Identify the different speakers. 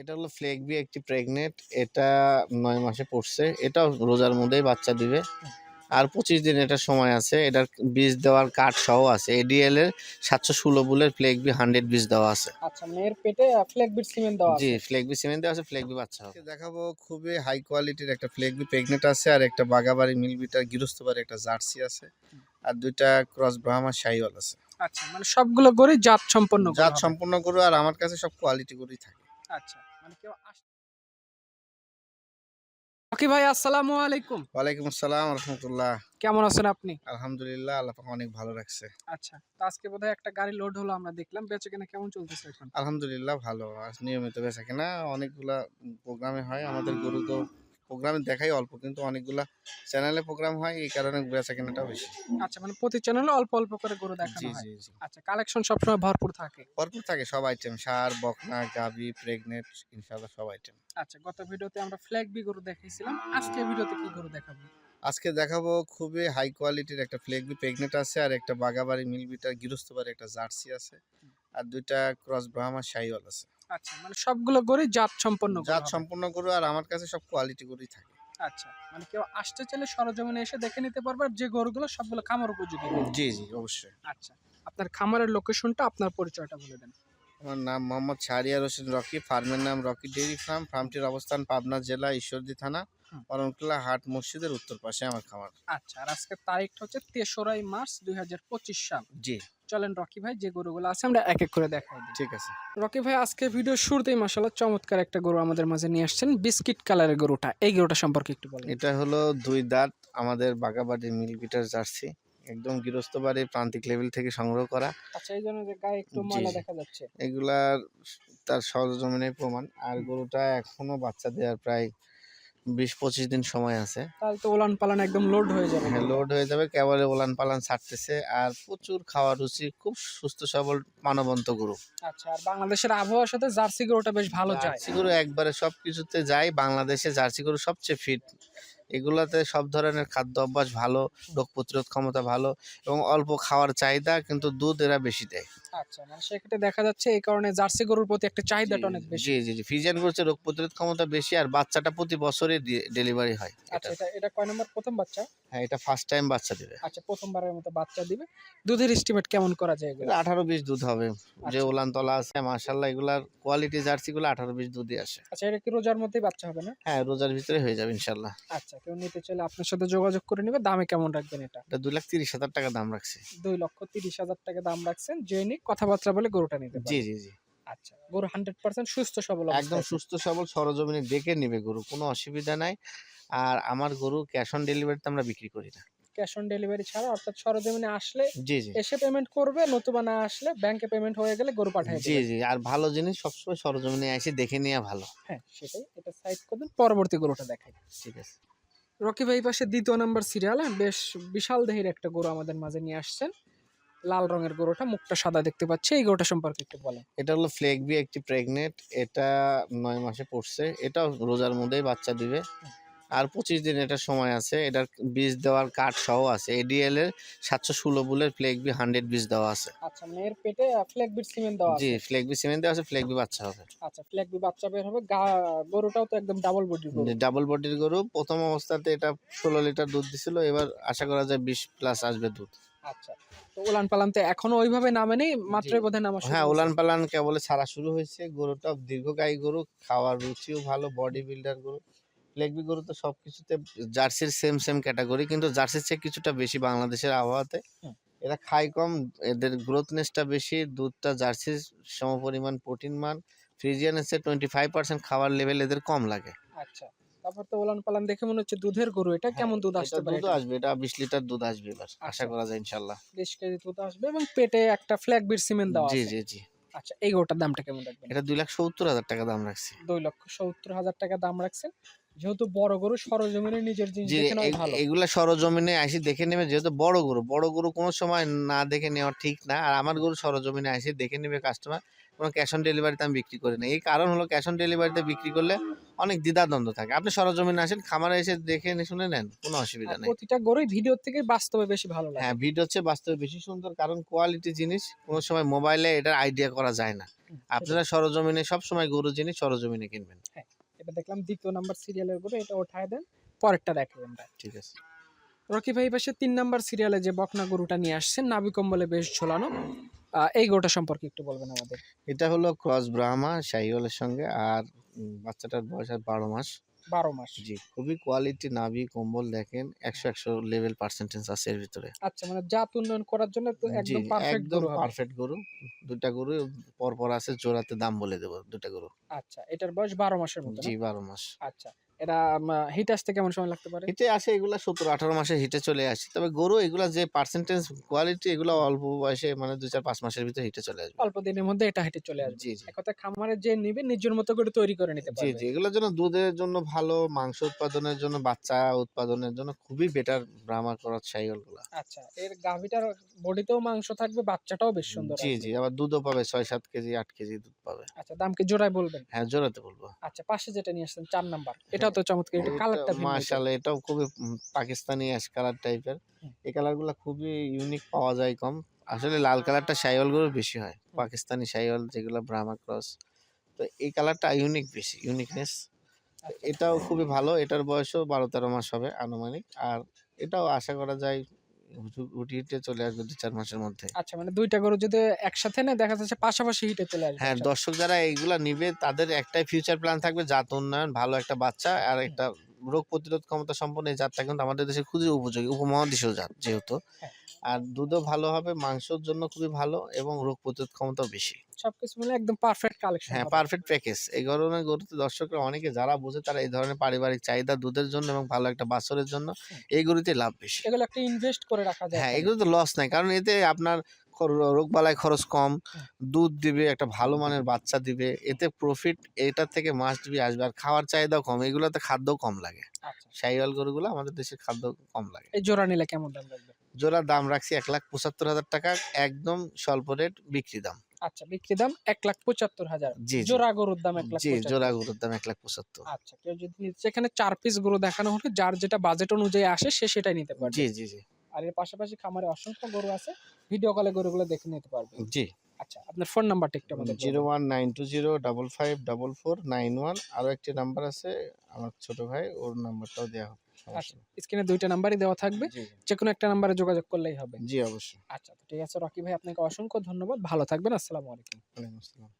Speaker 1: এটা হলো ফ্লেগবি একটি প্রেগনেন্ট এটা নয় মাসে পড়ছে এটাও রোজার মধ্যেই বাচ্চা দিবে। আর পঁচিশ দিন এটা সময় আছে এটার বীজ দেওয়ার কাঠ সহ আছে এডিএল এর সাতশো ষোলো বুলের ফ্লেগবি হান্ড্রেড বীজ দেওয়া আছে।
Speaker 2: আচ্ছা মেয়ের পেটে ফ্লেক সিমেন্ট দেওয়া
Speaker 1: জি
Speaker 2: আছে?
Speaker 1: ফ্লেগবি সিমেন্ট দেওয়া আছে ফ্লেগবি বাচ্চা দেখাবো খুবই হাই কোয়ালিটির একটা ফ্লেগবি প্রেগনেন্ট আছে আর একটা বাগাবাড়ি মিলবিটার গৃহস্থবাড়ি একটা জার্সি আছে আর দুইটা ক্রস ব্রাহ্মা শাইওয়াল আছে।
Speaker 2: আচ্ছা মানে সবগুলো গরুই জাত সম্পন্ন
Speaker 1: জাত সম্পন্ন গরু আর আমার কাছে সব কোয়ালিটি গরুই থাকে।
Speaker 2: আচ্ছা মানে কেউ আস- ওকে ভাই আসসালামু আলাইকুম।
Speaker 1: ওয়ালাইকুম আসসালাম রহমতুল্লাহ।
Speaker 2: কেমন আছেন আপনি?
Speaker 1: আলহামদুলিল্লাহ আল্লাহ পাক অনেক ভালো রাখছে।
Speaker 2: আচ্ছা তো আজকে বোধহয় একটা গাড়ি লোড হলো আমরা দেখলাম। বেচে কেনা কেমন চলতেছে এখন?
Speaker 1: আলহামদুলিল্লাহ ভালো। নিয়মিত বেচা কেনা অনেকগুলা প্রোগ্রামে হয়। আমাদের গরু তো প্রোগ্রামে দেখাই অল্প কিন্তু অনেকগুলা চ্যানেলে প্রোগ্রাম হয় এই কারণে বেচা কেনাটাও বেশি।
Speaker 2: আচ্ছা মানে প্রতি চ্যানেলে অল্প অল্প করে গরু দেখানো হয়।
Speaker 1: জি জি।
Speaker 2: আচ্ছা কালেকশন সবসময় ভরপুর থাকে?
Speaker 1: ভরপুর থাকে সব আইটেম সার বকনা গাবি প্রেগনেন্ট ইনশাআল্লাহ সব আইটেম
Speaker 2: আচ্ছা গত ভিডিওতে আমরা ফ্ল্যাগ বি গরু দেখাইছিলাম আজকে ভিডিওতে কি গরু দেখাবো?
Speaker 1: আজকে দেখাবো খুবই হাই কোয়ালিটির একটা ফ্লেগবি প্রেগনেন্ট আছে আর একটা বাগাবাড়ি মিলবিটার গৃহস্থবাড়ি একটা জার্সি আছে আর দুইটা ক্রস ব্রাহ্মা শাইওয়াল আছে।
Speaker 2: আচ্ছা মানে সবগুলো গরুই জাত সম্পন্ন গরু
Speaker 1: জাত সম্পন্ন গরু আর আমার কাছে সব কোয়ালিটি গরুই থাকে।
Speaker 2: আচ্ছা মানে কেউ আসতে চাইলে সরজমিনে এসে দেখে নিতে পারবে আর যে গরুগুলো সবগুলো খামার উপযোগী। গরু।
Speaker 1: জি জি অবশ্যই।
Speaker 2: আচ্ছা আপনার খামারের লোকেশনটা আপনার পরিচয়টা বলে দেন।
Speaker 1: আমার নাম মোহাম্মদ শাহরিয়ার হোসেন রকি ফার্মের নাম রকি ডেইরি ফার্ম। ফার্মটির অবস্থান পাবনা জেলা ঈশ্বরদী থানা
Speaker 2: হুম।
Speaker 1: হাট মসজিদের উত্তর পাশে আমার খামার।
Speaker 2: আচ্ছা আর আজকের তারিখটা হচ্ছে তেসরাই মার্চ দু হাজার পঁচিশ সাল।
Speaker 1: জি।
Speaker 2: চলেন রকি ভাই যে গরুগুলো আছে আমরা এক এক করে দেখাই
Speaker 1: ঠিক আছে।
Speaker 2: রকি ভাই আজকে ভিডিও শুরুতেই মাসাল্লাহ চমৎকার একটা গরু আমাদের মাঝে নিয়ে আসছেন বিস্কিট কালারের গরুটা। এই গরুটা সম্পর্কে একটু বলেন।
Speaker 1: এটা হলো দুই দাঁত আমাদের বাগাবাড়ির মিলবিটার জার্সি। একদম গৃহস্থ বাড়ির প্রান্তিক লেভেল থেকে সংগ্রহ করা।
Speaker 2: আচ্ছা এই জন্য যে গায়ে একটু ময়লা দেখা যাচ্ছে।
Speaker 1: এগুলার তার সরজমিনের প্রমাণ। আর গরুটা এখনও বাচ্চা দেওয়ার প্রায় বিশ পঁচিশ দিন সময় আছে।
Speaker 2: তাহলে তো ওলান পালান একদম লোড হয়ে যাবে।
Speaker 1: হ্যাঁ লোড হয়ে যাবে। কেবলে ওলান পালান ছাড়তেছে। আর প্রচুর খাওয়া রুচি খুব সুস্থ সবল মানবন্ত গরু।
Speaker 2: আচ্ছা আর বাংলাদেশের আবহাওয়ার সাথে জার্সি গরুটা বেশ ভালো যায়।
Speaker 1: জার্সি গরু একবারে সব কিছুতে যায়। বাংলাদেশে জার্সি গরু সবচেয়ে ফিট এগুলাতে সব ধরনের খাদ্য অভ্যাস ভালো, রোগ প্রতিরোধ ক্ষমতা ভালো এবং অল্প খাওয়ার চাহিদা কিন্তু দুধ এরা বেশি দেয়।
Speaker 2: আচ্ছা মানে সেক্ষেত্রে দেখা যাচ্ছে এই কারণে জার্সি গরুর প্রতি একটা চাহিদাটা অনেক বেশি।
Speaker 1: জি জি জি ফিজিয়ান করছে রোগ প্রতিরোধ ক্ষমতা বেশি আর বাচ্চাটা প্রতি বছরই ডেলিভারি হয়
Speaker 2: আচ্ছা
Speaker 1: এটা
Speaker 2: এটা কয় নম্বর প্রথম বাচ্চা?
Speaker 1: হ্যাঁ এটা ফার্স্ট টাইম বাচ্চা দেবে।
Speaker 2: আচ্ছা প্রথমবারের মতো বাচ্চা দিবে। দুধের এস্টিমেট কেমন করা যায় এগুলো?
Speaker 1: আঠারো বিশ দুধ হবে। যে
Speaker 2: আচ্ছা।
Speaker 1: ওলান তলা আছে মার্শাল্লাহ এগুলার কোয়ালিটি জার্সি গুলো আঠারো বিশ দুধই আসে।
Speaker 2: আচ্ছা এটা কি রোজার মধ্যেই বাচ্চা হবে না?
Speaker 1: হ্যাঁ রোজার ভিতরে হয়ে যাবে ইনশাল্লাহ
Speaker 2: আচ্ছা কেউ নিতে চাইলে আপনার সাথে যোগাযোগ করে নেবে। দামে কেমন রাখবেন এটা?
Speaker 1: দুই লাখ তিরিশ হাজার টাকা দাম রাখছে।
Speaker 2: দুই লক্ষ তিরিশ হাজার টাকা দাম রাখছেন জেনে কথাবার্তা বলে গরুটা নিতে
Speaker 1: জি জি জি।
Speaker 2: আচ্ছা গরু হান্ড্রেড পার্সেন্ট সুস্থ সবল
Speaker 1: একদম সুস্থ সবল সরজমিনে দেখে নিবে গরু কোনো অসুবিধা নাই। আর আমার গরু ক্যাশ অন ডেলিভারিতে আমরা বিক্রি করি না।
Speaker 2: ক্যাশ অন ডেলিভারি ছাড়া অর্থাৎ সরজমিনে আসলে
Speaker 1: জি জি।
Speaker 2: এসে পেমেন্ট করবে নতুবা না আসলে ব্যাংকে পেমেন্ট হয়ে গেলে গরু পাঠায়
Speaker 1: জি জি আর ভালো জিনিস সবসময় সরজমিনে এসে দেখে নেওয়া ভালো।
Speaker 2: হ্যাঁ সেটাই। এটা সাইড করে দিন পরবর্তী গরুটা দেখাই।
Speaker 1: ঠিক আছে।
Speaker 2: রকি ভাই পাশে দ্বিতীয় নাম্বার সিরিয়াল বেশ বিশাল দেহের একটা গরু আমাদের মাঝে নিয়ে আসছেন। লাল রঙের গরুটা মুখটা সাদা দেখতে পাচ্ছি। এই গরুটা সম্পর্কে একটু বলেন।
Speaker 1: এটা হলো ফ্লেগবি একটি প্রেগনেন্ট। এটা নয় মাসে পড়ছে। এটাও রোজার মধ্যেই বাচ্চা দিবে। আর পঁচিশ দিন এটা সময় আছে। এটার বীজ দেওয়ার কাঠ সহ আছে। এডিএল এর সাতশো ষোলো বুলের ফ্লেগবি হান্ড্রেড বীজ দেওয়া আছে।
Speaker 2: আচ্ছা মেয়ের পেটে ফ্ল্যাগ বিট সিমেন্ট দেওয়া
Speaker 1: জি
Speaker 2: আছে?
Speaker 1: ফ্লেগবি সিমেন্ট দেওয়া আছে ফ্লেগবি বাচ্চা হবে।
Speaker 2: আচ্ছা ফ্ল্যাগ বি বাচ্চা বের হবে। গরুটাও তো একদম ডাবল বডি গরু।
Speaker 1: ডাবল বডির গরু। প্রথম অবস্থাতে এটা ষোলো লিটার দুধ দিছিল। এবার আশা করা যায় বিশ প্লাস আসবে দুধ।
Speaker 2: আচ্ছা তো উলান পালান তো এখনও ওইভাবে নামেনি মাত্রই বোধহয় নামা
Speaker 1: হ্যাঁ পালান কেবল ছাড়া শুরু হয়েছে। গরুটা দীর্ঘকায়ী গরু খাওয়ার রুচিও ভালো বডি বিল্ডার গরু। লেগবি গরু তো সব কিছুতে জার্সির সেম সেম ক্যাটাগরি কিন্তু জার্সির চেয়ে কিছুটা বেশি বাংলাদেশের আবহাওয়াতে। এরা খায় কম এদের গ্রোথনেসটা বেশি দুধটা জার্সির সমপরিমাণ প্রোটিন মান। ফ্রিজিয়ানের চেয়ে টোয়েন্টি ফাইভ পার্সেন্ট খাওয়ার লেভেল এদের কম লাগে।
Speaker 2: আচ্ছা তারপর তো উলান পালান দেখে মনে হচ্ছে দুধের গরু এটা কেমন দুধ
Speaker 1: হ্যাঁ,
Speaker 2: আসতে পারে
Speaker 1: দুধ আসবে এটা বিশ লিটার দুধ আসবে এবার আশা
Speaker 2: আচ্ছা।
Speaker 1: করা যায় ইনশাল্লাহ
Speaker 2: বিশ কেজি দুধ আসবে এবং পেটে একটা ফ্ল্যাগ বিট সিমেন্ট দেওয়া
Speaker 1: জি জি জি।
Speaker 2: আচ্ছা এই গরুটার দামটা কেমন রাখবেন?
Speaker 1: এটা দুই লাখ সত্তর হাজার টাকা দাম রাখছি।
Speaker 2: দুই লক্ষ সত্তর হাজার টাকা দাম রাখছেন। যেহেতু বড় গরু সরজমিনে নিজের জিনিস দেখে নেওয়াই
Speaker 1: এ-
Speaker 2: ভালো।
Speaker 1: এগুলা সরজমিনে আসি দেখে নেবে যেহেতু বড় গরু বড় গরু কোনো সময় না দেখে নেওয়া ঠিক না। আর আমার গরু সরজমিনে আসি দেখে নেবে কাস্টমার কোনো ক্যাশ অন ডেলিভারিতে আমি বিক্রি করি না। এই কারণ হলো ক্যাশ অন ডেলিভারিতে বিক্রি করলে অনেক দ্বিধাদ্বন্দ্ব থাকে। আপনি সরজমিনে আসেন খামারে এসে দেখে নে- শুনে নেন কোনো অসুবিধা নেই।
Speaker 2: প্রতিটা গরুই ভিডিও থেকে বাস্তবে বেশি ভালো লাগে।
Speaker 1: হ্যাঁ ভিডিও হচ্ছে বাস্তবে বেশি সুন্দর কারণ কোয়ালিটি জিনিস কোনো সময় মোবাইলে এটার আইডিয়া করা যায় না। আপনারা সরজমিনে সব সময় গরু জিনিস সরজমিনে কিনবেন।
Speaker 2: এটা দেখলাম দ্বিতীয় নাম্বার সিরিয়ালের উপরে এটা ওঠায় দেন পরেরটা দেখাই আমরা।
Speaker 1: ঠিক আছে।
Speaker 2: রকি ভাই পাশে তিন নাম্বার সিরিয়ালে যে বকনা গরুটা নিয়ে আসছেন নাবি কম্বলে বেশ ঝোলানো এই গরুটা সম্পর্কে একটু বলবেন আমাদের।
Speaker 1: এটা হলো ক্রস ব্রাহ্মা শাহিওয়ালের সঙ্গে আর বাচ্চাটার বয়স আর বারো মাস।
Speaker 2: বারো মাস।
Speaker 1: জি খুবই কোয়ালিটি নাভি কম্বল দেখেন একশো একশো লেভেল পার্সেন্টেজ আছে এর ভিতরে।
Speaker 2: আচ্ছা মানে জাত উন্নয়ন করার জন্য তো একদম পারফেক্ট গরু
Speaker 1: পারফেক্ট গরু। দুটা গরু পর পর আছে জোড়াতে দাম বলে দেবো দুটা গরু।
Speaker 2: আচ্ছা এটার বয়স বারো মাসের মতো
Speaker 1: জি বারো মাস।
Speaker 2: আচ্ছা এটা হিট আসতে কেমন সময় লাগতে পারে?
Speaker 1: হিটে আসে এগুলা সতেরো আঠারো মাসে হিটে চলে আসে। তবে গরু এগুলা যে পার্সেন্টেজ কোয়ালিটি এগুলো অল্প বয়সে মানে দু চার পাঁচ মাসের ভিতরে হিটে চলে আসবে।
Speaker 2: অল্প দিনের মধ্যে এটা হেঁটে চলে আসবে।
Speaker 1: জি জি।
Speaker 2: এক কথা খামারে যে নিবে নিজের মতো করে তৈরি করে নিতে পারবে।
Speaker 1: জি জি এগুলোর জন্য দুধের জন্য ভালো মাংস উৎপাদনের জন্য বাচ্চা উৎপাদনের জন্য খুবই বেটার ব্রাহ্মা করার সাইকেলগুলা
Speaker 2: আচ্ছা এর গাভিটার বডিতেও মাংস থাকবে বাচ্চাটাও বেশ সুন্দর
Speaker 1: জি জি আবার দুধও পাবে ছয় সাত কেজি আট কেজি দুধ পাবে।
Speaker 2: আচ্ছা দামকে জোড়ায় বলবেন?
Speaker 1: হ্যাঁ জোড়াতে বলব।
Speaker 2: আচ্ছা পাশে যেটা নিয়ে আসছেন চার নাম্বার এটাও তো চমৎকার এটা কালারটা
Speaker 1: মাশাআল্লাহ এটাও খুবই পাকিস্তানি অ্যাশ কালার টাইপের এই কালারগুলো খুবই ইউনিক পাওয়া যায় কম। আসলে লাল কালারটা শাইওয়ালগুলো বেশি হয় পাকিস্তানি শাইওয়াল যেগুলো ব্রাহ্মা ক্রস তো এই কালারটা ইউনিক বেশি ইউনিকনেস
Speaker 2: আচ্ছা,
Speaker 1: এটাও খুবই ভালো এটার বয়সও বারো তেরো মাস হবে আনুমানিক। আর এটাও আশা করা যায় উঠে চলে আসবে দু চার মাসের মধ্যে।
Speaker 2: আচ্ছা মানে দুইটা গরু যদি একসাথে না দেখা যাচ্ছে পাশাপাশি হিটে চলে আসবে।
Speaker 1: হ্যাঁ দর্শক যারা এইগুলা নিবে তাদের একটাই ফিউচার প্ল্যান থাকবে জাত উন্নয়ন ভালো একটা বাচ্চা আর একটা রোগ প্রতিরোধ ক্ষমতা সম্পন্ন এই জাতটা কিন্তু আমাদের দেশে খুবই উপযোগী উপমহাদেশীয় জাত যেহেতু।
Speaker 2: হ্যাঁ।
Speaker 1: আর দুধও ভালো হবে মাংসের জন্য খুবই ভালো এবং রোগ প্রতিরোধ ক্ষমতাও বেশি।
Speaker 2: সবকিছু মিলে একদম পারফেক্ট কালেকশন
Speaker 1: হ্যাঁ পারফেক্ট প্যাকেজ এই ধরনের গরুতে দর্শকরা অনেকে যারা বোঝে তারা এই ধরনের পারিবারিক চাহিদা দুধের জন্য এবং ভালো একটা বাছরের জন্য এই গরুতে লাভ বেশি।
Speaker 2: এগুলো একটা ইনভেস্ট করে রাখা যায়।
Speaker 1: হ্যাঁ এগুলো তো লস নাই। কারণ এতে আপনার রোগ বালাই খরচ কম দুধ দিবে একটা ভালো মানের বাচ্চা দিবে এতে প্রফিট এটার থেকে মাছ দিবি আসবে। আর খাওয়ার চাহিদা কম এগুলোতে খাদ্য কম লাগে।
Speaker 2: আচ্ছা।
Speaker 1: শাহিওয়াল গরুগুলো আমাদের দেশে খাদ্য কম লাগে।
Speaker 2: এই জোড়া নিলে কেমন দাম লাগবে
Speaker 1: জোড়া দাম রাখছি এক লাখ পঁচাত্তর হাজার টাকা একদম স্বল্প রেট বিক্রি দাম।
Speaker 2: আচ্ছা বিক্রি দাম এক লাখ পঁচাত্তর হাজার। জোড়া গরুর দাম এক লাখ
Speaker 1: জি জোড়া গরুর দাম এক লাখ পঁচাত্তর।
Speaker 2: আচ্ছা কেউ যদি এখানে চার পিস গরু দেখানো হলে যার যেটা বাজেট অনুযায়ী আসে সে সেটাই নিতে পারবে।
Speaker 1: জি জি জি।
Speaker 2: আর এর পাশাপাশি খামারে অসংখ্য গরু আছে ভিডিও কলে গরুগুলো দেখে নিতে পারবে
Speaker 1: জি।
Speaker 2: আচ্ছা আপনার ফোন নাম্বারটা একটু আমাদের
Speaker 1: zero one nine two zero double five double four nine one. আরও একটি নাম্বার আছে আমার ছোট ভাই ওর নাম্বারটাও দেওয়া হবে।
Speaker 2: স্ক্রিনে দুইটা নাম্বারই দেওয়া থাকবে যে কোনো একটা নাম্বারে যোগাযোগ করলেই হবে।
Speaker 1: জি অবশ্যই।
Speaker 2: আচ্ছা তো ঠিক আছে রকি ভাই আপনাকে অসংখ্য ধন্যবাদ। ভালো থাকবেন আসসালামু আলাইকুম।
Speaker 1: ওয়ালাইকুম আসসালাম।